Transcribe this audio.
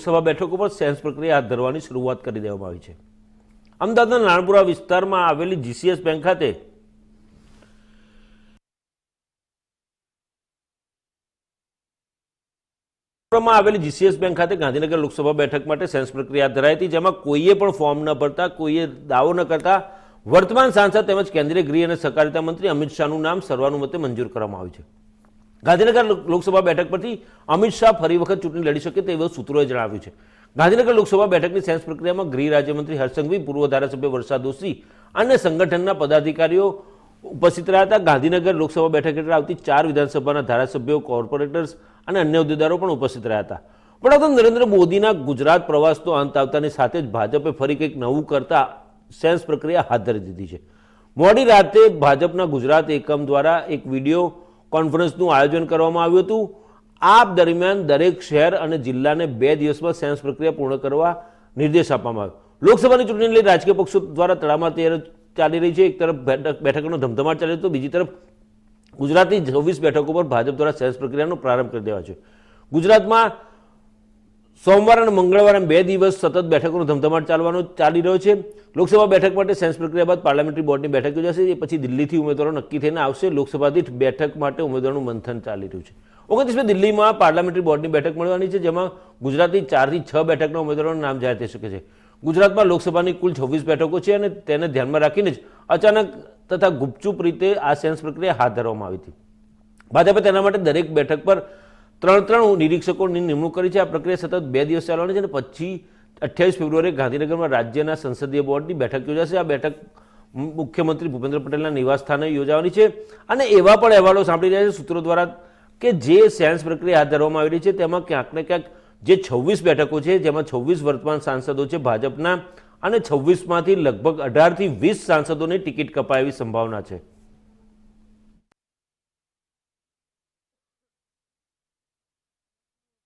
લોકસભા બેઠક ઉપર સેન્સ પ્રક્રિયા હાથ ધરવાની શરૂઆત કરી દેવામાં આવી છે. અમદાવાદના નાણપુરા વિસ્તારમાં આવેલી જીસીએસ બેંક ખાતે આવેલી જીસીએસ બેંક ખાતે ગાંધીનગર લોકસભા બેઠક માટે સેન્સ પ્રક્રિયા ધરાઈ હતી, જેમાં કોઈએ પણ ફોર્મ ન ભરતા, કોઈએ દાવો ન કરતા, વર્તમાન સાંસદ તેમજ કેન્દ્રીય ગૃહ અને સહકારિતા મંત્રી અમિત શાહનું નામ સર્વાનુમતે મંજૂર કરવામાં આવ્યું છે. ગાંધીનગર લોકસભા બેઠક પરથી અમિત શાહ ફરી વખત ચૂંટણી લડી શકે તેવું સૂત્રોએ જણાવ્યું છે. ગાંધીનગર લોકસભા બેઠકની સેન્સ પ્રક્રિયામાં ગૃહ રાજ્યમંત્રી હર્ષંઘવી, પૂર્વ ધારાસભ્ય વર્ષા દોશી અને સંગઠનના પદાધિકારીઓ ઉપસ્થિત રહ્યા હતા. ગાંધીનગર લોકસભા બેઠક હેઠળ આવતી ચાર વિધાનસભાના ધારાસભ્યો, કોર્પોરેટર્સ અને અન્ય હોદ્દેદારો પણ ઉપસ્થિત રહ્યા હતા. વડાપ્રધાન નરેન્દ્ર મોદીના ગુજરાત પ્રવાસનો અંત આવતાની સાથે જ ભાજપે ફરી કંઈક નવું કરતા સેન્સ પ્રક્રિયા હાથ ધરી દીધી છે. મોડી રાતે ભાજપના ગુજરાત એકમ દ્વારા એક વીડિયો કોન્ફરન્સનું આયોજન કરવામાં આવ્યું હતું. આ દરમિયાન દરેક શહેર અને જિલ્લાને બે દિવસમાં સેન્સ પ્રક્રિયા પૂર્ણ કરવા નિર્દેશ આપવામાં આવ્યો. લોકસભાની ચૂંટણીને લઈ રાજકીય પક્ષો દ્વારા તડામાર તૈયારી ચાલી રહી છે. એક તરફ બેઠક, બેઠકોનો ધમધમાટ ચાલી તો બીજી તરફ ગુજરાતની છવ્વીસ બેઠકો પર ભાજપ દ્વારા સેન્સ પ્રક્રિયાનો પ્રારંભ કરી દેવા છે. ગુજરાતમાં સોમવાર અને મંગળવારે બે દિવસ સતત બેઠકોનો ધમધમાટ ચાલવાનો ચાલી રહ્યો છે. લોકસભા બેઠક માટે સેન્સ પ્રક્રિયા બાદ પાર્લામેન્ટરી બોર્ડની બેઠક યોજાશે. એ પછી દિલ્હીથી ઉમેદવારો નક્કી થઈને આવશે. લોકસભા દીઠ બેઠક માટે ઉમેદવારનું મંથન ચાલી રહ્યું છે. ઓગણત્રીસમી દિલ્હીમાં પાર્લામેન્ટરી બોર્ડની બેઠક મળવાની છે, જેમાં ગુજરાતની ચારથી છ બેઠકના ઉમેદવારોનું નામ જાહેર થઈ શકે છે. ગુજરાતમાં લોકસભાની કુલ છવ્વીસ બેઠકો છે અને તેને ધ્યાનમાં રાખીને જ અચાનક તથા ગુપચુપ રીતે આ સેન્સ પ્રક્રિયા હાથ ધરવામાં આવી હતી. ભાજપે તેના માટે દરેક બેઠક પર ત્રણ ત્રણ નિરીક્ષકોની નિમણૂક કરી છે. આ પ્રક્રિયા સતત બે દિવસ ચાલવાની છે અને પછી અઠ્યાવીસ ફેબ્રુઆરીએ ગાંધીનગરમાં રાજ્યના સંસદીય બોર્ડની બેઠક યોજાશે. આ બેઠક મુખ્યમંત્રી ભૂપેન્દ્ર પટેલના નિવાસ સ્થાને યોજાવાની છે. અને એવા પણ અહેવાલો સાંભળી રહ્યા છે સૂત્રો દ્વારા કે જે સેન્સ પ્રક્રિયા હાથ ધરવામાં આવી રહી છે, તેમાં ક્યાંક ને ક્યાંક જે છવ્વીસ બેઠકો છે, જેમાં છવ્વીસ વર્તમાન સાંસદો છે ભાજપના અને છવ્વીસમાંથી લગભગ અઢારથી વીસ સાંસદોની ટિકિટ કપાય એવી સંભાવના છે.